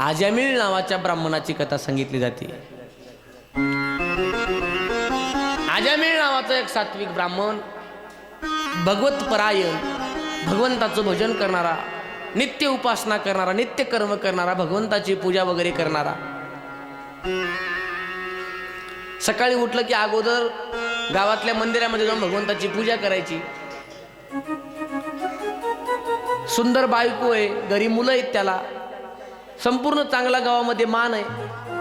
आजामिळ नावाच्या ब्राह्मणाची कथा सांगितली जाते. आजामिळ नावाचा एक सात्विक ब्राह्मण भगवत परायण भगवंताचं भजन करणारा नित्य उपासना करणारा नित्य कर्म करणारा भगवंताची पूजा वगैरे करणारा. सकाळी उठलं की अगोदर गावातल्या मंदिरामध्ये जाऊन भगवंताची पूजा करायची. सुंदर बायको आहे घरी मुलं आहेत त्याला. संपूर्ण चांगला गावामध्ये मान आहे.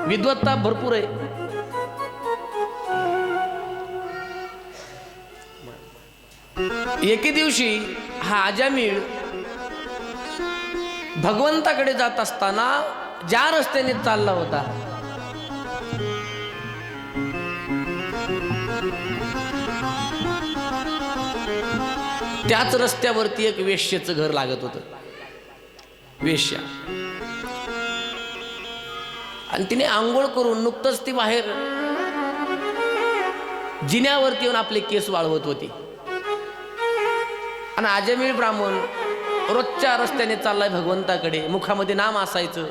विद्वत्ता भरपूर आहे. एके दिवशी हा आजामीळ भगवंताकडे जात असताना ज्या रस्त्याने चालला होता त्याच रस्त्यावरती एक वेश्याचं घर लागत होतं. वेश्या. आणि तिने आंघोळ करून नुकतंच ती बाहेर जिन्यावरती येऊन आपले केस वाळवत होती. आणि आजमीळ ब्राह्मण रोजच्या रस्त्याने चाललाय भगवंताकडे. मुखामध्ये नाम असायचं.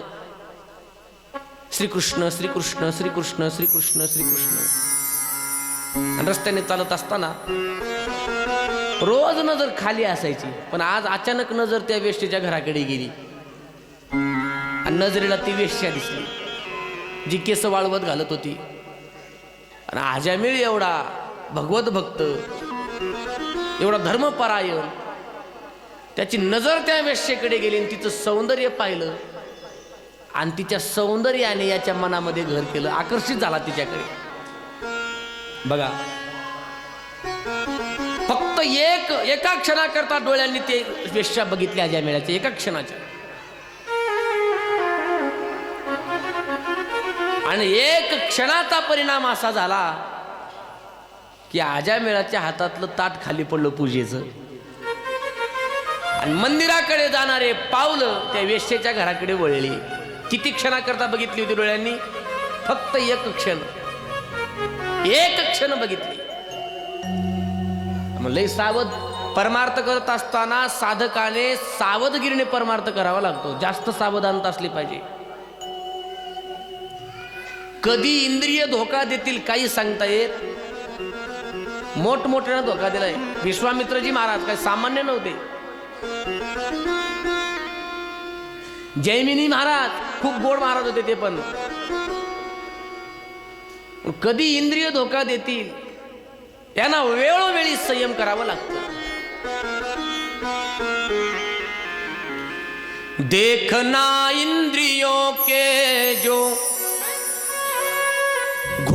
श्रीकृष्ण श्रीकृष्ण श्रीकृष्ण श्रीकृष्ण श्रीकृष्ण. रस्त्याने चालत असताना रोज नजर खाली असायची. पण आज अचानक नजर त्या वेष्टीच्या घराकडे गेली. आणि नजरेला ती वेश्या दिसली. जी केस वाळवत घालत होती. आणि आजामिळ एवढा भगवत भक्त एवढा धर्मपरायण त्याची नजर त्या वेश्येकडे गेली आणि तिचं सौंदर्य पाहिलं. आणि तिच्या सौंदर्याने याच्या मनामध्ये घर केलं आकर्षित झाला तिच्याकडे. बघा. फक्त एक एका क्षणाकरता डोळ्यांनी ते वेश्या बघितल्या आजामिळाच्या एका क्षणाच्या. आणि एक क्षणाचा परिणाम असा झाला की आजामेळाच्या हातातलं ताट खाली पडलं पूजेचं. आणि मंदिराकडे जाणारे पावलं त्या वेश्येच्या घराकडे वळले. किती क्षणाकरता बघितली होती डोळ्यांनी? फक्त एक क्षण. एक क्षण बघितली. लय सावध परमार्थ करत असताना साधकाने सावधगिरीने परमार्थ करावा लागतो. जास्त सावधानता असली पाहिजे. कधी इंद्रिय धोका देतील काही सांगता येत? मोठमोठ्यानं धोका दिलाय. विश्वामित्रजी महाराज काही सामान्य नव्हते. जैमिनी महाराज खूप गोड महाराज होते ते पण. कधी इंद्रिय धोका देतील त्यांना वेळोवेळी संयम करावा लागतो. देखना इंद्रियों के जो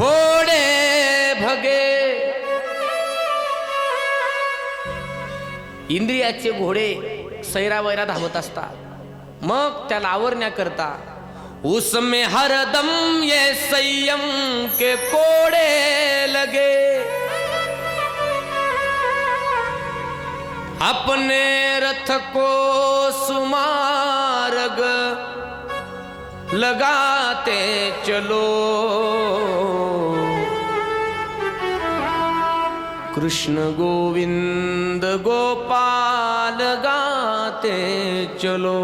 घोडे भगे. इंद्रियाचे घोडे सैरावैरा धावत असतात. मग त्याला आवरण्याकरता उसमे हरदम ये संयम के कोडे लगे. अपने रथ को सुमारग लगाते चलो। कृष्ण गोविंद गोपाल गाते चलो।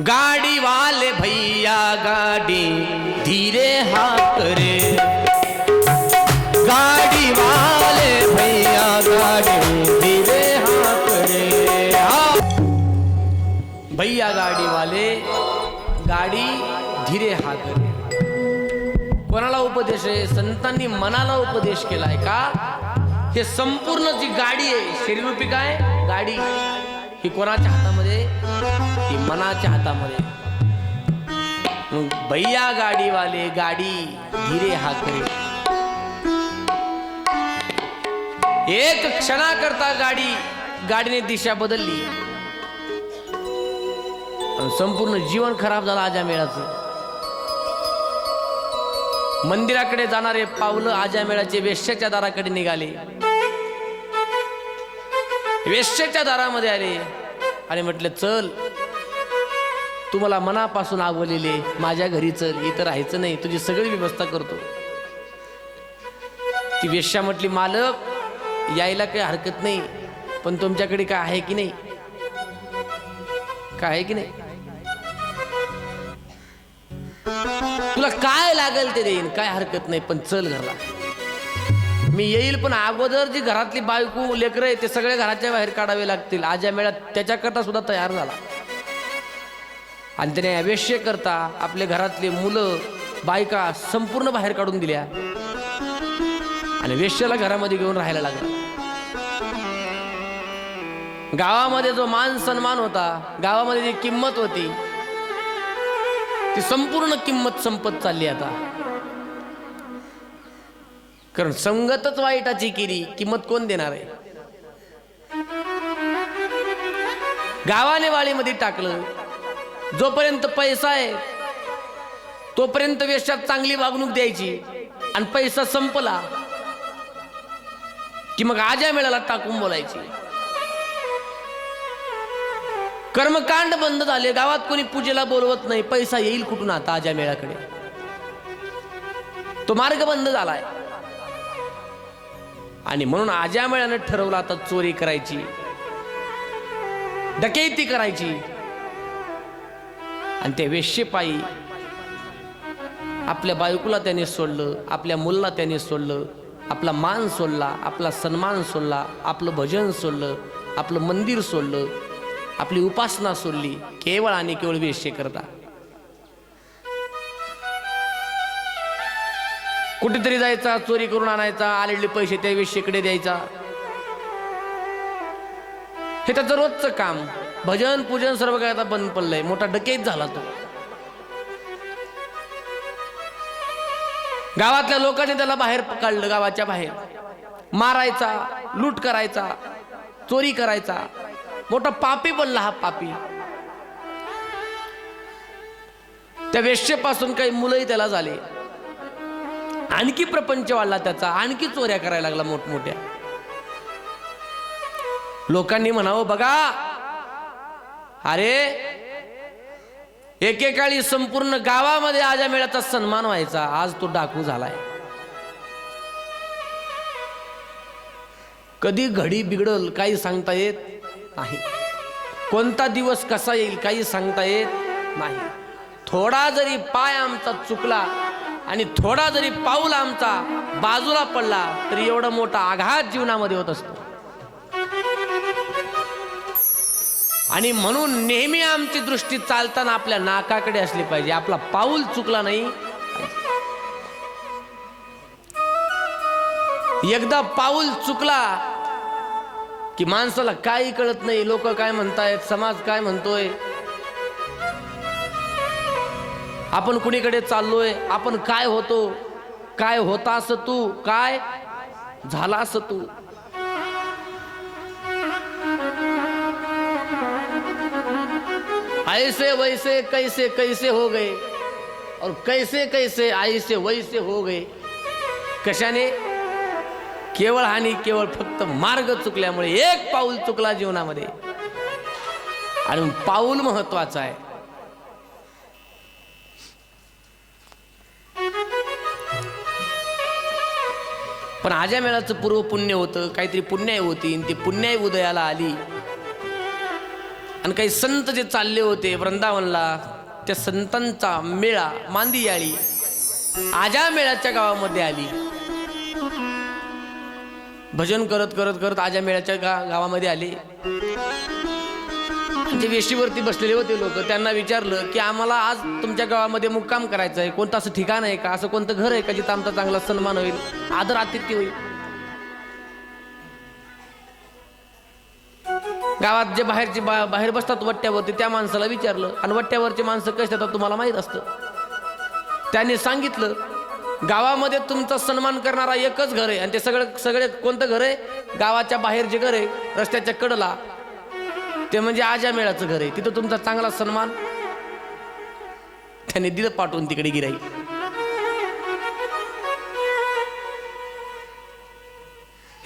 गाड़ी वाले भैया गाड़ी धीरे हाथ रे गाडी वाले गाडी धीरे हात रे कोणाला उपदेश आहे? संतांनी मनाला उपदेश केलाय का? हे संपूर्ण जी गाडी आहे शरीरूपी काय? गाडी. ही कोणाच्या हातामध्ये? ती मनाच्या हातामध्ये. मग भैया गाडीवाले गाडी धीरे हात रे एक क्षणाकरता गाडी गाडीने दिशा बदलली. संपूर्ण जीवन खराब झालं आजा मेळाचं मंदिराकडे जाणारे पावलं आजा मेळाचे वेश्याच्या दाराकडे निघाले. वेश्याच्या दारामध्ये आले आणि म्हटले चल तू मला मनापासून आवलेले माझ्या घरी चल इथं राहायचं नाही तुझी सगळी व्यवस्था करतो. ती वेश्या म्हटली मालक यायला काही हरकत नाही पण तुमच्याकडे काय आहे की नाही? काय आहे की नाही? तुला काय लागेल ते देईन? काय हरकत नाही पण चल घरला. मी येईल पण अगोदर जी घरातली बायको लेकरं आहे ते सगळे घराच्या बाहेर काढावे लागतील. आज्या मेळ्यात त्याच्याकरता सुद्धा तयार झाला. आणि त्याने अवेश्य करता आपले घरातले मुलं बायका संपूर्ण बाहेर काढून दिल्या. आणि वेश्याला घरामध्ये घेऊन राहायला लागला. गावामध्ये जो मान सन्मान होता गावामध्ये जी किंमत होती ती संपूर्ण किंमत संपत चालली आता. कारण संगतच वाईटाची केली किंमत कोण देणार आहे? गावाने वाळीमध्ये टाकलं. जोपर्यंत पैसा आहे तोपर्यंत वेशात चांगली वागणूक द्यायची आणि पैसा संपला की मग आज्या मेळाला टाकून बोलायची. कर्मकांड बंद झाले गावात कोणी पूजेला बोलवत नाही पैसा येईल कुठून आता आज्या मेळाकडे तो मार्ग बंद झालाय. आणि म्हणून आज्या मेळानं ठरवलं आता चोरी करायची डकेती करायची. आणि ते वेश्येपायी आपल्या बायकोला त्याने सोडलं आपल्या मुलाला त्याने सोडलं आपला मान सोडला आपला सन्मान सोडला आपलं भजन सोडलं आपलं मंदिर सोडलं. आपली उपासना सोडली केवळ आणि केवळ वेश्य करता. कुठेतरी जायचा चोरी करून आणायचा आलेले पैसे त्या वेश्येकडे द्यायचा. हे त्याचं रोजचं काम. भजन पूजन सर्व काय आता बंद पडलंय. मोठा डकेत झाला तो. गावातल्या लोकांनी त्याला बाहेर काढलं गावाच्या बाहेर. मारायचा लूट करायचा चोरी करायचा. मोठा पापी बनला हा पापी. त्या वेश्येपासून काही मुलंही त्याला झाले. आणखी प्रपंच वाढला त्याचा आणखी चोऱ्या करायला लागला मोठमोठ्या. लोकांनी म्हणावं बघा अरे एकेकाळी संपूर्ण गावामध्ये आजा मेळ्याचा सन्मान व्हायचा आज तो डाकू झालाय. कधी घडी बिघडल काही सांगता येत नाही कोणता दिवस कसा येईल काही सांगता येत नाही. थोडा जरी पाय आमचा चुकला आणि थोडा जरी पाऊल आमचा बाजूला पडला तरी एवढा मोठा आघात जीवनामध्ये होत असतो. आणि म्हणून नेहमी आमची दृष्टी चालताना आपल्या नाकाकडे असली पाहिजे. आपला पाऊल चुकला नाही. एकदा पाऊल चुकला की माणसाला काही कळत नाही लोक काय म्हणतायत समाज काय म्हणतोय. आपण कुणीकडे चाललोय आपण काय होतो काय होता असं तू काय झाला असं तू. ऐसे वैसे कैसे कैसे हो गए और कैसे कैसे ऐसे वैसे हो गए. कशाने? केवळ आणि केवळ फक्त मार्ग चुकल्यामुळे एक पाऊल चुकला जीवनामध्ये. आणि पाऊल महत्वाचं आहे. पण आज्या मेळाचं पूर्व पुण्य होतं काहीतरी पुण्याई होती आणि ती पुण्याई उदयाला आली. आणि काही संत जे चालले होते वृंदावनला त्या संतांचा मेळा मांदी आली आजा मेळ्याच्या गावामध्ये आली. भजन करत करत करत आजा मेळ्याच्या गा गावामध्ये आले. जे वेशीवरती बसलेले होते लोक. त्यांना विचारलं की आम्हाला आज तुमच्या गावामध्ये मुक्काम करायचं आहे कोणतं असं ठिकाण आहे का? असं कोणतं घर आहे का जिथं आमचा चांगला सन्मान होईल? आदर आतिथ्य होईल. गावात जे बाहेरचे बा बाहेर बसतात वट्ट्यावरती त्या माणसाला विचारलं. आणि वट्ट्यावरचे माणसं कसे येतात तुम्हाला माहीत असतं. त्यांनी सांगितलं गावामध्ये तुमचा सन्मान करणारा एकच घर आहे. आणि ते सगळं सगळे कोणतं घर आहे? गावाच्या बाहेर जे घर आहे रस्त्याच्या कडला. ते म्हणजे आजा मेळाचं घर आहे. तिथं तुमचा चांगला सन्मान. त्याने दिलं पाठवून तिकडे गिराई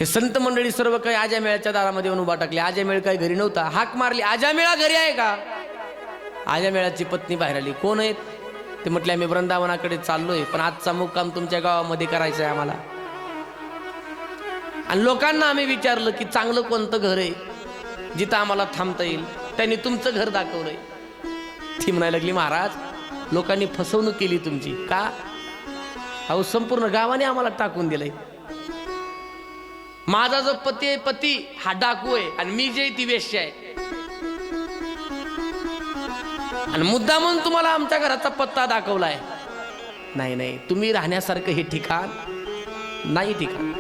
हे संत मंडळी सर्व काही आजा मेळाच्या दारामध्ये येऊन उभा टाकले. आजा मेळ काही घरी नव्हता. हाक मारली. आजा मेळा घरी आहे का? आजा मेळाची पत्नी बाहेर आली. कोण आहेत? ते म्हटले आम्ही वृंदावनाकडे चाललोय पण आजचा मुक्काम तुमच्या गावामध्ये करायचा आहे आम्हाला. आणि लोकांना आम्ही विचारलं की चांगलं कोणतं घर आहे जिथं आम्हाला थांबता येईल? त्यांनी तुमचं घर दाखवलंय. ती म्हणायला लागली महाराज लोकांनी फसवणूक केली तुमची. का? अहो संपूर्ण गावाने आम्हाला टाकून दिलंय. माझा जो पती आहे पती हा डाकू आहे आणि मी जे ती वेश्य आहे. आणि मुद्दा म्हणून तुम्हाला आमच्या घराचा पत्ता दाखवलाय. नाही नाही. तुम्ही राहण्यासारखं हे ठिकाण नाही ठिकाण.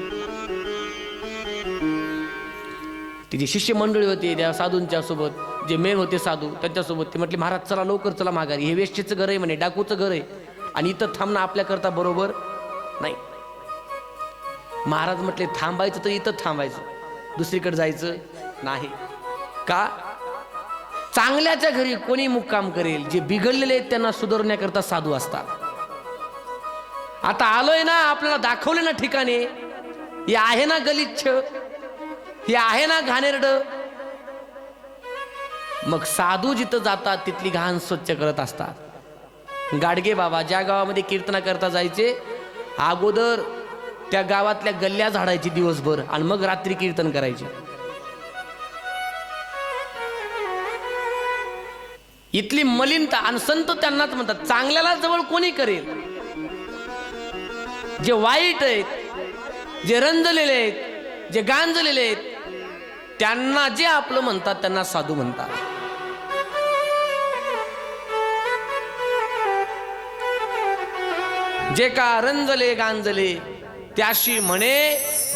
तिची शिष्य मंडळी होती त्या साधूंच्या सोबत जे मेन होते साधू त्यांच्यासोबत ते म्हटले महाराज चला लवकर चला माघारी. हे वेश्येचं घर आहे म्हणे डाकूचं घर आहे. आणि इथं थांबणं आपल्याकरता बरोबर नाही. महाराज म्हटले थांबायचं तर इथं थांबायचं. दुसरीकडे जायचं नाही. का? चांगल्याच्या घरी कोणी मुक्काम करेल जे बिघडलेले आहेत त्यांना सुधारण्याकरता साधू असतात. आता आलोय ना आपल्याला दाखवले ना ठिकाणे हे आहे ना गलिच्छ हे आहे ना घाणेरड. मग साधू जिथं जातात तिथली घाण स्वच्छ करत असतात. गाडगे बाबा ज्या गावामध्ये कीर्तना करता जायचे अगोदर त्या गावातल्या गल्ल्या झाडायची दिवसभर आणि मग रात्री कीर्तन करायचे. इथली मलिनता आणि संत त्यांनाच म्हणतात चांगल्याला जवळ कोणी करेल? जे वाईट आहेत जे रंजलेले आहेत जे गांजलेले आहेत त्यांना जे आपलं म्हणतात त्यांना साधू म्हणतात. जे का रंजले गांजले त्याशी म्हणे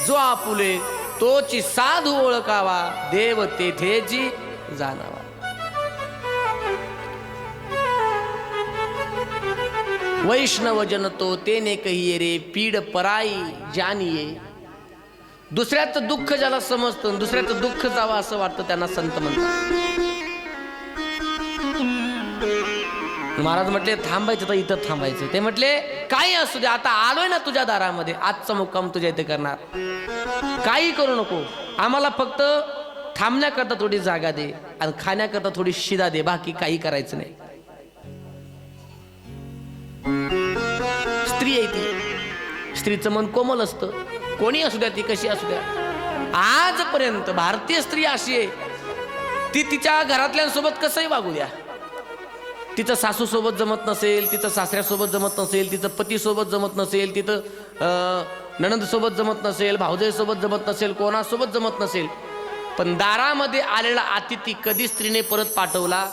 जो आपुले तोची साधू ओळखावा देव तेथेची जाणावा. वैष्णव जनतो तेने कहिये रे पीड पराई जानिये. दुसऱ्याचं दुःख ज्याला समजतं दुसऱ्याच दुसऱ्याचं दुःख जावं असं वाटतं त्यांना संत म्हणतात. महाराज म्हटले थांबायचं तर इथं थांबायचं. ते म्हटले काही असू दे आता आलोय ना तुझ्या दारामध्ये आजचा मुक्काम तुझ्या इथे करणार. काही करू नको आम्हाला फक्त थांबण्याकरता थोडी जागा दे आणि खाण्याकरता थोडी शिदा दे बाकी काही करायचं नाही. स्त्री आहे ती. स्त्रीचं मन कोमल असतं. कोणी असू द्या ती कशी असू द्या. आजपर्यंत भारतीय स्त्री अशी आहे. ती तिच्या घरातल्यांसोबत कसंही वागू द्या. तिचं सासूसोबत जमत नसेल तिचं सासऱ्यासोबत जमत नसेल तिचं पतीसोबत जमत नसेल तिथं नणंदसोबत जमत नसेल भाऊजयसोबत जमत नसेल कोणासोबत जमत नसेल. पण दारामध्ये आलेला अतिथी कधी स्त्रीने परत पाठवला?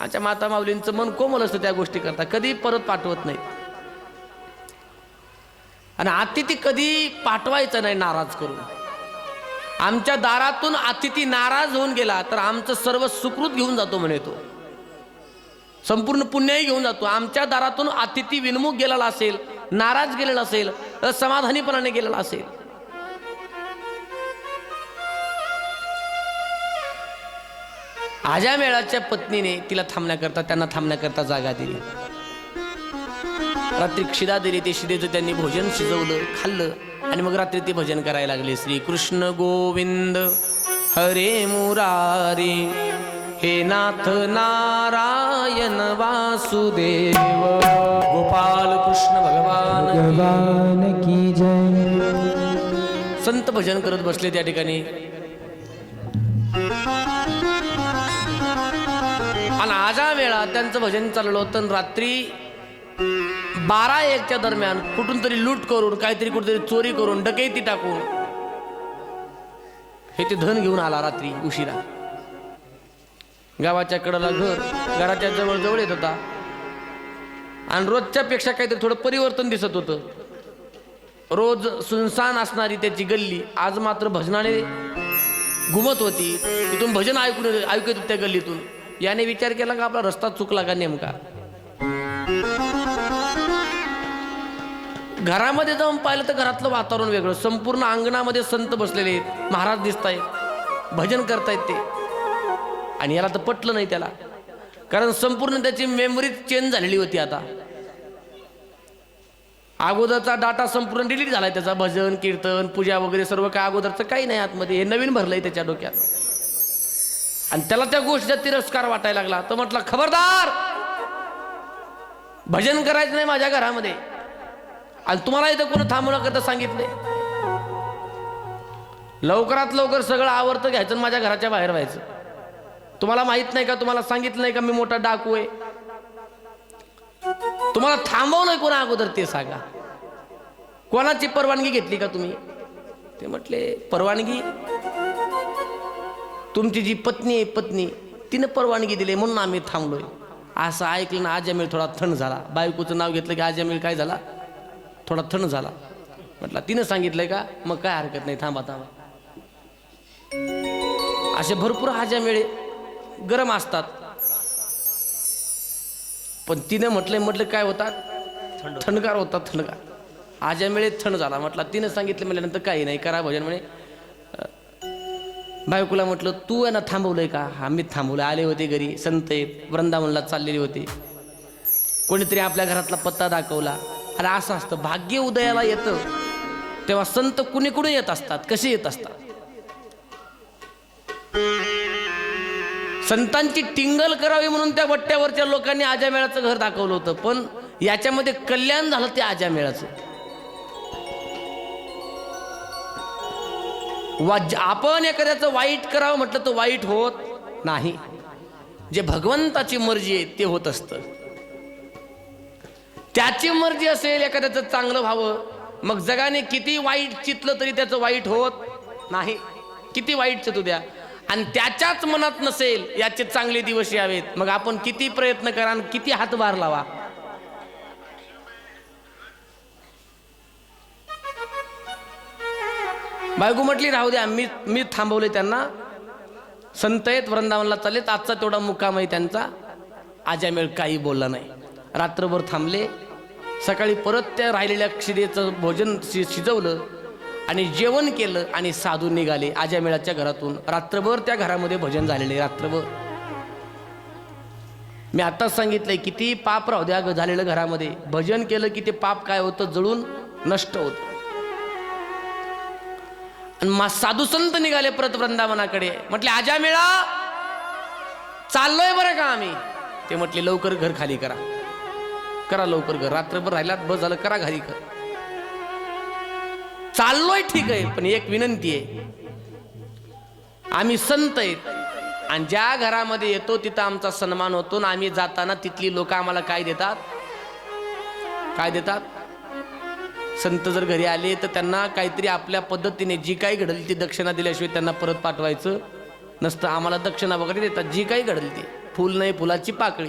आमच्या माता माऊलींचं मन कोमल असतं त्या गोष्टी करता. कधी परत पाठवत नाही आणि अतिथी कधी पाठवायचं नाही नाराज करून. आमच्या दारातून अतिथी नाराज होऊन गेला तर आमचं सर्व सुकृत घेऊन जातो म्हणे तो. संपूर्ण पुण्यही घेऊन जातो. आमच्या दारातून अतिथी विनमुख गेलेला असेल नाराज गेलेला असेल समाधानीपणाने गेलेला असेल. आजा मेळाच्या पत्नीने तिला थांबण्याकरता त्यांना थांबण्याकरता जागा दिली. रात्री क्षिदा दिली ते शिदेचं त्यांनी भोजन शिजवलं खाल्लं आणि मग रात्री ते भजन करायला लागले. श्री कृष्ण गोविंद हरे मुरारी हे नाथ नारायण वासुदेव गोपाल कृष्ण भगवान भगवान की जय. संत भजन करत बसले त्या ठिकाणी. आणि आजा वेळा त्यांचं भजन चाललं होतं रात्री बारा एकच्या दरम्यान कुठून तरी लूट करून काहीतरी कुठेतरी चोरी करून डकैती टाकून हे ते धन घेऊन आला रात्री उशिरा. गावाच्या कडेला घर घराच्या जवळ जवळ येत होता. आणि रोजच्या पेक्षा काहीतरी थोडं परिवर्तन दिसत होतं. रोज सुनसान असणारी त्याची गल्ली आज मात्र भजनाने घुमत होती. तिथून भजन ऐकून ऐकत होते त्या गल्लीतून. याने विचार केला का आपला रस्ता चुकला का नेमका? घरामध्ये जाऊन पाहिलं तर घरातलं वातावरण वेगळं. संपूर्ण अंगणामध्ये संत बसलेले आहेत. महाराज दिसत आहेत भजन करतायत ते. आणि याला तर पटलं नाही त्याला. कारण संपूर्ण त्याची मेमरी चेंज झालेली होती आता. अगोदरचा डाटा संपूर्ण डिलीट झालाय त्याचा. भजन कीर्तन पूजा वगैरे सर्व काय अगोदरचं काही नाही आतमध्ये. हे नवीन भरलंय त्याच्या डोक्यात. आणि त्याला त्या गोष्टीचा तिरस्कार वाटायला लागला. तर म्हटलं खबरदार भजन करायचं नाही माझ्या घरामध्ये. आणि तुम्हाला इथं कोण थांबू नका सांगितले. लवकरात लवकर सगळं आवडतं घ्यायचं आणि माझ्या घराच्या बाहेर व्हायचं. तुम्हाला माहीत नाही का तुम्हाला सांगितलं नाही का मी मोठा डाकू आहे तुम्हाला थांबवलंय कोणा अगोदर ते सांगा? कोणाची परवानगी घेतली का तुम्ही? ते म्हटले परवानगी तुमची जी पत्नी आहे पत्नी तिनं परवानगी दिली म्हणून आम्ही थांबलोय. असं ऐकलं ना आजमीर थोडा थंड झाला. बायकोचं नाव घेतलं की आजमीर काय झाला? थोडा थंड झाला. म्हटलं तिनं सांगितलंय का? मग काय हरकत नाही थांबा थांबा. असे भरपूर आजामेळे गरम असतात. पण तिनं म्हटलंय म्हटलं काय होतात? थंडगार होतात थंडगार. आजामेळे थंड झाला. म्हटलं तिनं सांगितलं म्हटल्यानंतर काही नाही करा भजन म्हणे. बायकोला म्हटलं तू यांना थांबवलंय का? आम्ही थांबवलं आले होते घरी. संत वृंदावनला चाललेले होते. कोणीतरी आपल्या घरातला पत्ता दाखवला. अरे असं असतं. भाग्य उदयाला येतं. तेव्हा संत कुणी कुणी येत असतात. कसे येत असतात? संतांची टिंगल करावी म्हणून त्या वट्ट्यावरच्या लोकांनी आजामेळाचं घर दाखवलं होतं. पण याच्यामध्ये कल्याण झालं ते आजामेळाचं वा आपण एखाद्याचं वाईट करावं म्हटलं तर वाईट होत नाही. जे भगवंताची मर्जी आहे ते होत असतं. त्याची मर्जी असेल एखाद्याचं चांगलं व्हावं मग जगाने किती वाईट चितलं तरी त्याचं वाईट होत नाही. किती वाईट चितू द्या. आणि त्याच्याच मनात नसेल याचे चांगले दिवस यावेत. मग आपण किती प्रयत्न करा आणि किती हातभार लावा. बायको म्हटली राहू द्या मी मी थांबवले त्यांना. संत आहेत वृंदावनला चाललेत. आजचा तेवढा मुक्काम आहे त्यांचा. आजामेळ काही बोलला नाही. रात्रभर थांबले. सकाळी परत त्या राहिलेल्या क्षिरेचं भोजन शि शिजवलं आणि जेवण केलं आणि साधू निघाले आजामेळाच्या घरातून. रात्रभर त्या घरामध्ये भजन झालेले रात्रभर. मी आताच सांगितलंय किती पाप राहू द्या झालेलं घरामध्ये. भजन केलं की ते पाप काय होतं? जळून नष्ट होतं. आणि मा साधू संत निघाले परत वृंदावनाकडे. म्हटले आजा मेळा. चाललोय बरं का आम्ही? ते म्हटले लवकर घर खाली करा. करा लवकर घर. रात्रभर राहिलात बस झालं करा घरी. कर चाललोय ठीक आहे पण एक विनंती आहे. आम्ही संत आहेत. आणि ज्या घरामध्ये येतो तिथं आमचा सन्मान होतो. ना आम्ही जाताना तिथली लोक आम्हाला काय देतात? काय देतात? संत जर घरी आले तर त्यांना काहीतरी आपल्या पद्धतीने जी काही घडली ती दक्षिणा दिल्याशिवाय त्यांना परत पाठवायचं नसतं. आम्हाला दक्षिणा वगैरे देतात. जी काही घडली ती. फुल नाही फुलाची पाकळी.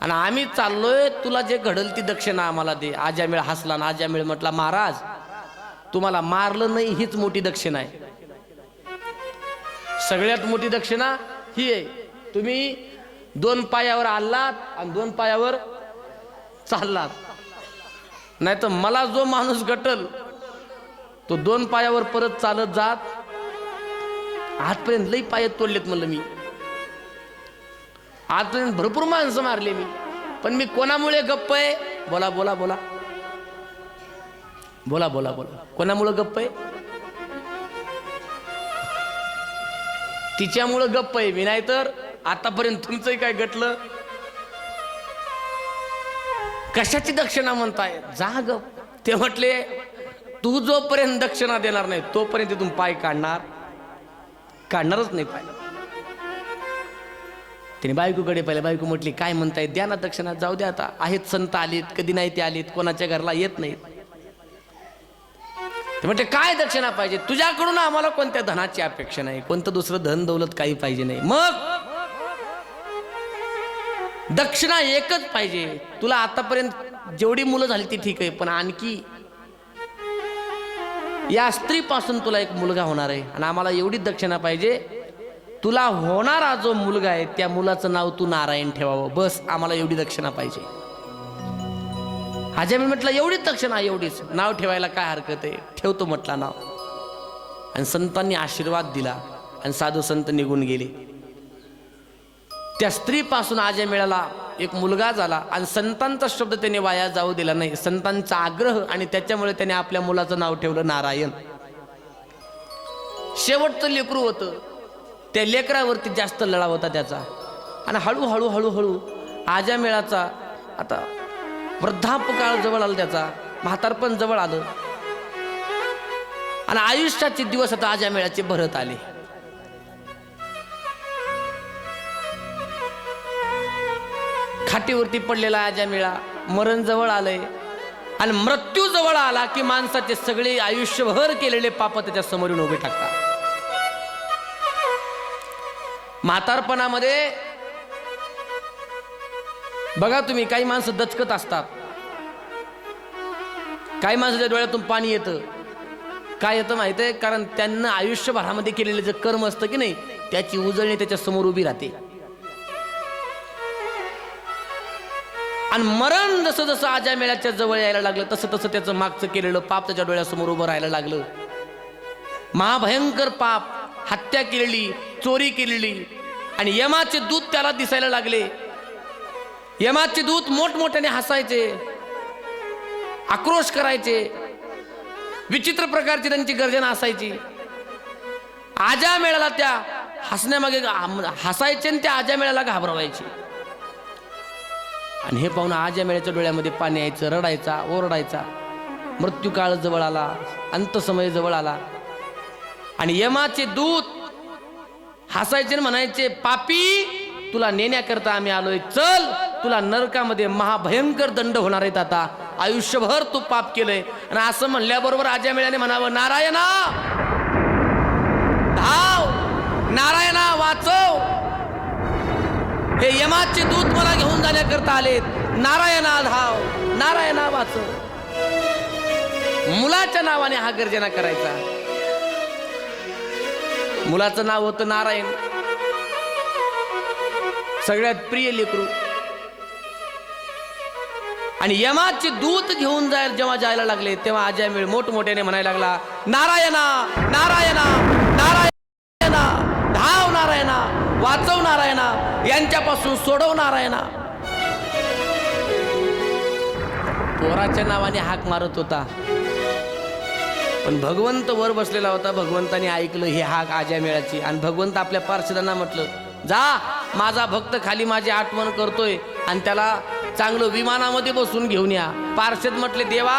आणि आम्ही चाललोय तुला जे घडल ती दक्षिणा आम्हाला दे. आजामेळ हसला ना आजामेळ म्हटला महाराज तुम्हाला मारलं नाही हीच मोठी दक्षिणा आहे. सगळ्यात मोठी दक्षिणा ही आहे. तुम्ही दोन पायावर आलात आणि दोन पायावर चाललात. नाही तर मला जो माणूस गटल तो दोन पायावर परत चालत जात आजपर्यंत लई पायात तोडलेत म्हणलं मी. आजपर्यंत भरपूर माणसं मारले मी. पण मी कोणामुळे गप्प आहे? बोला बोला बोला. बोला बोला बोला. कोणामुळे गप्प आहे? तिच्यामुळं गप्प आहे. मी नाही तर आतापर्यंत तुमचंही काय गटलं? कशाची दक्षिणा म्हणताय? जा ग. ते म्हटले तू जोपर्यंत दक्षिणा देणार नाही तोपर्यंत तिथून पाय काढणार. काढणारच नाही पाय. तिने बायकोकडे पाहिलं. बायको म्हटली काय म्हणताय? द्या ना दक्षिणा जाऊ द्या आता. आहेत संत आलीत कधी नाही ते आलीत कोणाच्या घरला येत नाहीत. ते म्हटले काय दक्षिणा पाहिजे? तुझ्याकडून आम्हाला कोणत्या धनाची अपेक्षा नाही? कोणतं दुसरं धन दौलत काही पाहिजे नाही. मग दक्षिणा एकच पाहिजे. तुला आतापर्यंत जेवढी मुलं झाली ती ठीक आहे पण आणखी या स्त्रीपासून तुला एक मुलगा होणार आहे. आणि आम्हाला एवढीच दक्षिणा पाहिजे तुला होणारा जो मुलगा आहे त्या मुलाचं नाव तू नारायण ठेवावं. बस आम्हाला एवढी दक्षिणा पाहिजे. हाजे मी म्हटलं एवढीच दक्षिणा एवढीच. नाव ठेवायला काय हरकत आहे? ठेवतो म्हटला नाव. आणि संतांनी आशीर्वाद दिला आणि साधू संत निघून गेले. त्या स्त्रीपासून आजे मिळाला एक मुलगा झाला आणि संतांचा शब्द त्याने वाया जाऊ दिला नाही. संतांचा आग्रह आणि त्याच्यामुळे त्याने आपल्या मुलाचं नाव ठेवलं नारायण. शेवटचं लेकरू होतं. त्या लेकरावरती जास्त लढा होता त्याचा. आणि हळूहळू हळूहळू आजा मेळाचा आता वृद्धापकाळ जवळ आला त्याचा. म्हातारपण जवळ आलं. आणि आयुष्याचे दिवस आता आजा मेळाचे भरत आले. खाटीवरती पडलेला आजामिळा मरण जवळ आलंय. आणि मृत्यू जवळ आला की माणसाचे सगळे आयुष्यभर केलेले पाप त्याच्या समोरून उभे टाकतात. म्हातारपणामध्ये बघा तुम्ही काही माणसं दचकत असतात. काही माणसाच्या डोळ्यातून पाणी येतं. काय येतं माहिती आहे कारण त्यांना आयुष्यभरामध्ये केलेलं जे कर्म असतं की नाही त्याची उजळणी त्याच्यासमोर उभी राहते. आणि मरण जसं जसं आजा मेळ्याच्या जवळ यायला लागलं तसं तसं त्याचं मागचं केलेलं पाप त्याच्या डोळ्यासमोर उभं राहायला लागलं. महाभयंकर पाप हत्या केलेली चोरी केलेली आणि यमाचे दूत त्याला दिसायला लागले. यमाचे दूत मोठमोठ्याने हसायचे आक्रोश करायचे विचित्र प्रकारची त्यांची गर्जना असायची. आजा मेळाला त्या हसण्यामागे हसायचे आणि त्या आजा मेळाला घाबरवायचे. आणि हे पाहून आज्या मेळ्याच्या डोळ्यामध्ये पाणी यायचं रडायचा ओरडायचा. मृत्यूकाळ जवळ आला अंतसमय जवळ आला. आणि यमाचे दूत हसायचे आणि म्हणायचे पापी तुला नेण्याकरता आम्ही आलोय. चल तुला नरकामध्ये महाभयंकर दंड होणार आहेत आता. आयुष्यभर तू पाप केलंय. आणि असं म्हणल्याबरोबर आज्या मेळ्याने म्हणावं नारायणा धाव नारायणा वाचव. हे यमाचे दूत मला घेऊन जाण्याकरता आलेत. नारायणा धाव हो. नारायणा वाचव. मुलाच्या नावाने हा गर्जना करायचा. मुलाचं नाव होतं नारायण. सगळ्यात प्रिय लेकरू. आणि यमाचे दूत घेऊन जायला जेव्हा जायला लागले तेव्हा अजय मोठमोठ्याने म्हणायला लागला नारायणा नारायणा धाव वाचवणार आहे ना यांच्यापासून सोडवणार आहे ना पोराच्या नावाने हाक मारत होता. पण भगवंत वर बसलेला होता. भगवंताने ऐकलं ही हाक आज्या मेळाची आणि भगवंत आपल्या पार्षदांना म्हटलं जा माझा भक्त खाली माझी आठवण करतोय आणि त्याला चांगलं विमानामध्ये बसून घेऊन या. पार्षद म्हटले देवा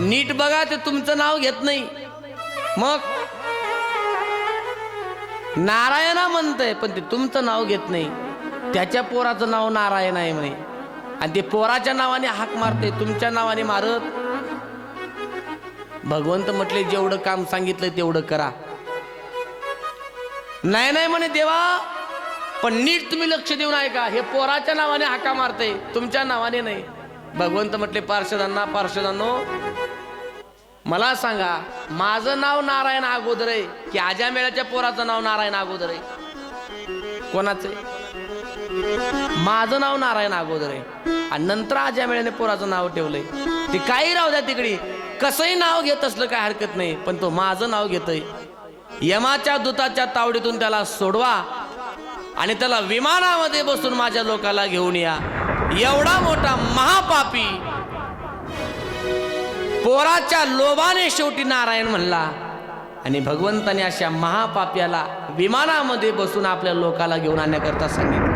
नीट बघा ते तुमचं नाव घेत नाही. मग नारायणा म्हणतंय पण ते तुमचं नाव घेत नाही. त्याच्या पोराचं नाव नारायण आहे म्हणे. आणि ते पोराच्या नावाने हाक मारते तुमच्या नावाने मारत. भगवंत म्हटले जेवढं काम सांगितलं तेवढं करा. नाही नाही म्हणे देवा पण नीट तुम्ही लक्ष देऊन ऐका. हे पोराच्या नावाने हाका मारते तुमच्या नावाने नाही. भगवंत म्हटले पार्षदांना पार्षदांनो मला सांगा माझं नाव नारायण अगोदर आहे की आजा मेळ्याच्या पोराचं नाव नारायण अगोदर आहे कोणाचं? माझं नाव नारायण अगोदर आहे आणि नंतर आजा मेळ्याने पोराचं नाव ठेवलंय. ते काही राहू द्या तिकडे. कसंही नाव घेत असलं काय हरकत नाही पण तो माझं नाव घेतोय. यमाच्या दुताच्या तावडीतून त्याला सोडवा आणि त्याला विमानामध्ये बसून माझ्या लोकाला घेऊन या. एवढा मोठा महापापी पोराच्या लोभाने शेवटी नारायण म्हणला आणि भगवंताने अशा महापाप्याला विमानामध्ये बसून आपल्या लोकाला घेऊन आणण्याकरता सांगितलं.